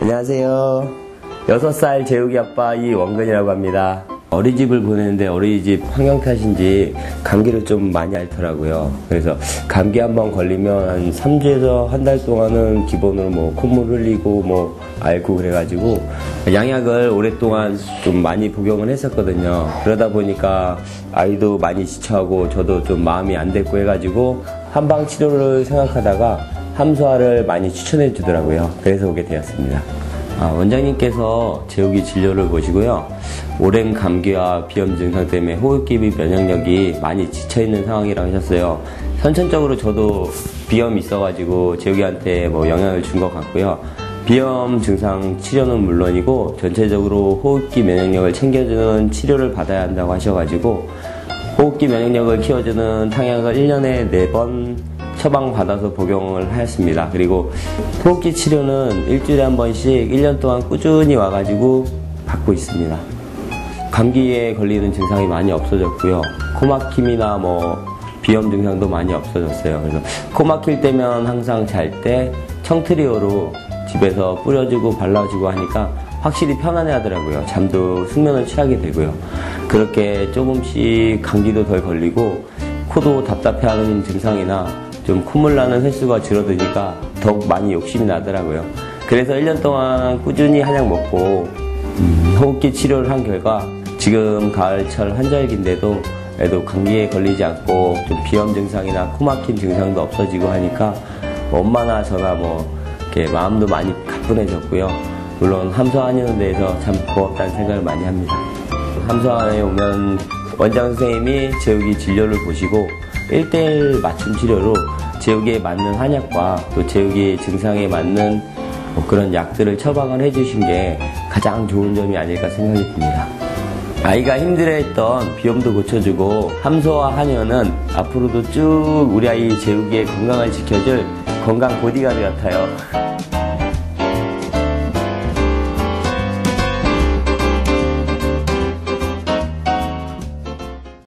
안녕하세요. 6살 재욱이 아빠 이원근이라고 합니다. 어린이집을 보내는데 어린이집 환경 탓인지 감기를 좀 많이 앓더라고요. 그래서 감기 한 번 걸리면 한 3주에서 한 달 동안은 기본으로 뭐 콧물 흘리고 뭐 앓고 그래가지고 양약을 오랫동안 좀 많이 복용을 했었거든요. 그러다 보니까 아이도 많이 지쳐하고 저도 좀 마음이 안 됐고 해가지고 한방 치료를 생각하다가 함소화를 많이 추천해 주더라고요. 그래서 오게 되었습니다. 아, 원장님께서 재욱이 진료를 보시고요. 오랜 감기와 비염 증상 때문에 호흡기비 면역력이 많이 지쳐있는 상황이라고 하셨어요. 선천적으로 저도 비염이 있어가지고 재욱이한테 뭐 영향을 준 것 같고요. 비염 증상 치료는 물론이고 전체적으로 호흡기 면역력을 챙겨주는 치료를 받아야 한다고 하셔가지고 호흡기 면역력을 키워주는 탕약을 1년에 4번 처방받아서 복용을 하였습니다. 그리고 호흡기 치료는 일주일에 한 번씩 1년 동안 꾸준히 와가지고 받고 있습니다. 감기에 걸리는 증상이 많이 없어졌고요. 코막힘이나 뭐 비염 증상도 많이 없어졌어요. 그래서 코 막힐 때면 항상 잘 때 청트리오로 집에서 뿌려주고 발라주고 하니까 확실히 편안해 하더라고요. 잠도 숙면을 취하게 되고요. 그렇게 조금씩 감기도 덜 걸리고 코도 답답해하는 증상이나 좀 콧물 나는 횟수가 줄어드니까 더욱 많이 욕심이 나더라고요. 그래서 1년 동안 꾸준히 한약 먹고 음, 호흡기 치료를 한 결과 지금 가을철 한절기인데도 애도 감기에 걸리지 않고 좀 비염 증상이나 코막힘 증상도 없어지고 하니까 엄마나 저나 뭐 이렇게 마음도 많이 가뿐해졌고요. 물론 함소하는 데에서 참 고맙다는 생각을 많이 합니다. 함소안에 오면 원장 선생님이 재욱이 진료를 보시고 1대1 맞춤 치료로 재욱이에 맞는 한약과 또 재욱이 증상에 맞는 뭐 그런 약들을 처방을 해주신 게 가장 좋은 점이 아닐까 생각이 듭니다. 아이가 힘들어했던 비염도 고쳐주고 함소와 한여는 앞으로도 쭉 우리 아이 재욱이의 건강을 지켜줄 건강 보디가드 같아요.